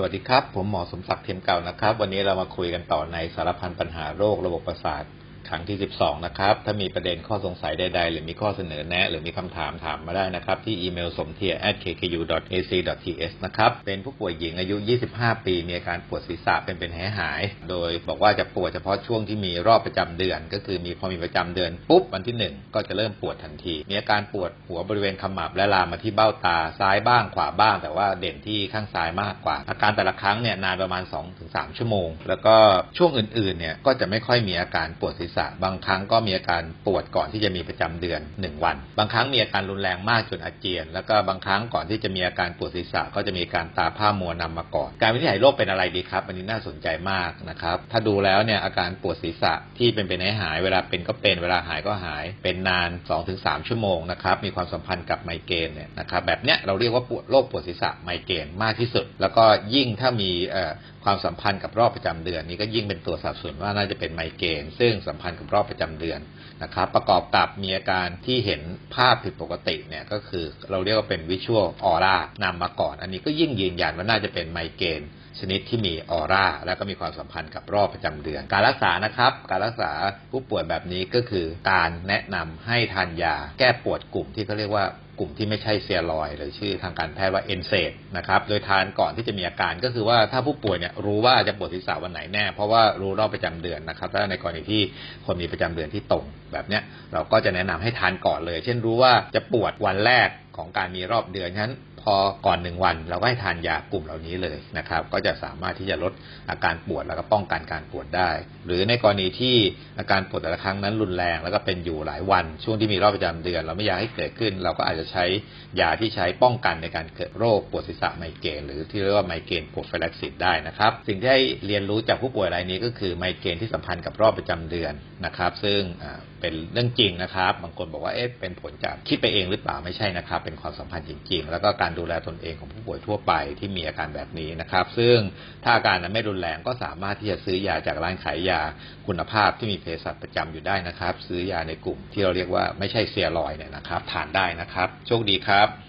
สวัสดีครับ ผมหมอสมศักดิ์เทียมเก่านะครับ วันนี้เรามาคุยกันต่อในสารพันปัญหาโรคระบบประสาท ครั้งที่ 12 นะครับ ถ้ามีประเด็นข้อสงสัยใดๆ หรือมีข้อเสนอแนะ หรือมีคำถามถามมาได้นะครับ ที่อีเมลสมเทีย kkU.ac.th นะครับ เป็นผู้ป่วยหญิงอายุ 25 ปี มีอาการปวดศีรษะเป็นเป็นหายหาย โดยบอกว่าจะปวดเฉพาะช่วงที่มีรอบประจำเดือน ก็คือมีพอมีประจำเดือนปุ๊บวันที่ 1 ก็จะเริ่มปวดทันที มีอาการปวดหัวบริเวณขมับและลามมาที่เบ้าตาซ้ายบ้างขวาบ้าง แต่ว่าเด่นที่ข้างซ้ายมากกว่า อาการแต่ละครั้งเนี่ยนานประมาณ 2-3 ชั่วโมง แล้วก็ช่วงอื่นๆเนี่ยก็จะไม่ค่อยมีอาการปวดศีรษะบางครั้งก็มีอาการปวดก่อนที่จะมีประจำเดือน 1 วัน บางครั้งมีอาการรุนแรงมากจนอาเจียน แล้วก็บางครั้งก่อนที่จะมีอาการปวดศีรษะก็จะมีการตาผ้ามัวนำมาก่อน การวินิจฉัยโรคเป็นอะไรดีครับ อันนี้น่าสนใจมากนะครับ ถ้าดูแล้วเนี่ยอาการปวดศีรษะที่เป็นเป็นให้หาย เวลาเป็นก็เป็น เวลาหายก็หาย เป็นนาน 2-3 ชั่วโมงนะครับ มีความสัมพันธ์กับไมเกรนเนี่ยนะครับ แบบเนี้ยเราเรียกว่าปวดโรคปวดศีรษะไมเกรนมากที่สุด แล้วก็ยิ่งถ้ามี ความสัมพันธ์กับรอบประจำเดือน นี้ก็ยิ่งเป็นตัวสับสนว่าน่าจะเป็นไมเกรนซึ่งสัมพันธ์กับรอบประจำเดือนนะครับ ประกอบกับมีอาการที่เห็นภาพผิดปกติเนี่ยก็คือเราเรียกว่าเป็นวิชวลออร่านำมาก่อน อันนี้ก็ยิ่งยืนยันว่าน่าจะเป็นไมเกรนชนิดที่มีออร่าแล้วก็มีความสัมพันธ์กับรอบประจำเดือน การรักษานะครับ การรักษาผู้ป่วยแบบนี้ก็คือการแนะนำให้ทานยาแก้ปวดกลุ่มที่เขาเรียกว่า กลุ่มที่ไม่ใช่เซียรอยหรือชื่อทางการแพทย์ว่าเอนเซดนะครับโดยทานก่อนที่จะมีอาการก็คือว่าถ้าผู้ป่วยเนี่ยรู้ว่าจะปวดศีรษะวันไหนแน่ เพราะว่ารู้รอบประจำเดือนนะครับถ้าในกรณีที่คนมีประจำเดือนที่ตรงแบบเนี้ยเราก็จะแนะนำให้ทานก่อนเลย เช่นรู้ว่าจะปวดวันแรกของการมีรอบเดือนฉะนั้น พอก่อนหนึ่งวันเราก็ให้ทานยากลุ่มเหล่านี้เลยนะครับ ก็จะสามารถที่จะลดอาการปวดแล้วก็ป้องกันการปวดได้ หรือในกรณีที่อาการปวดแต่ละครั้งนั้นรุนแรง แล้วก็เป็นอยู่หลายวัน ช่วงที่มีรอบประจำเดือน เราไม่อยากให้เกิดขึ้น เราก็อาจจะใช้ยาที่ใช้ป้องกันในการเกิดโรคปวดศีรษะไมเกรนหรือที่เรียกว่าไมเกรนโปรฟิลักซิสได้นะครับ สิ่งที่ให้เรียนรู้จากผู้ป่วยรายนี้ก็คือไมเกรนที่สัมพันธ์กับรอบประจำเดือนนะครับ ซึ่งเป็นเรื่องจริงนะครับ บางคนบอกว่าเอ๊ะเป็นผลจากคิดไปเองหรือเปล่าไม่ใช่นะครับ เป็นความสัมพันธ์จริง ๆ แล้วก็การการดูแลตนเองของผู้ป่วยทั่วไปที่มีอาการแบบนี้นะครับ ซึ่งถ้าอาการนั้นไม่รุนแรงก็สามารถที่จะซื้อยาจากร้านขายยาคุณภาพที่มีเภสัชประจำอยู่ได้นะครับ ซื้อยาในกลุ่มที่เราเรียกว่าไม่ใช่เซียรอยเนี่ยนะครับ ทานได้นะครับ โชคดีครับ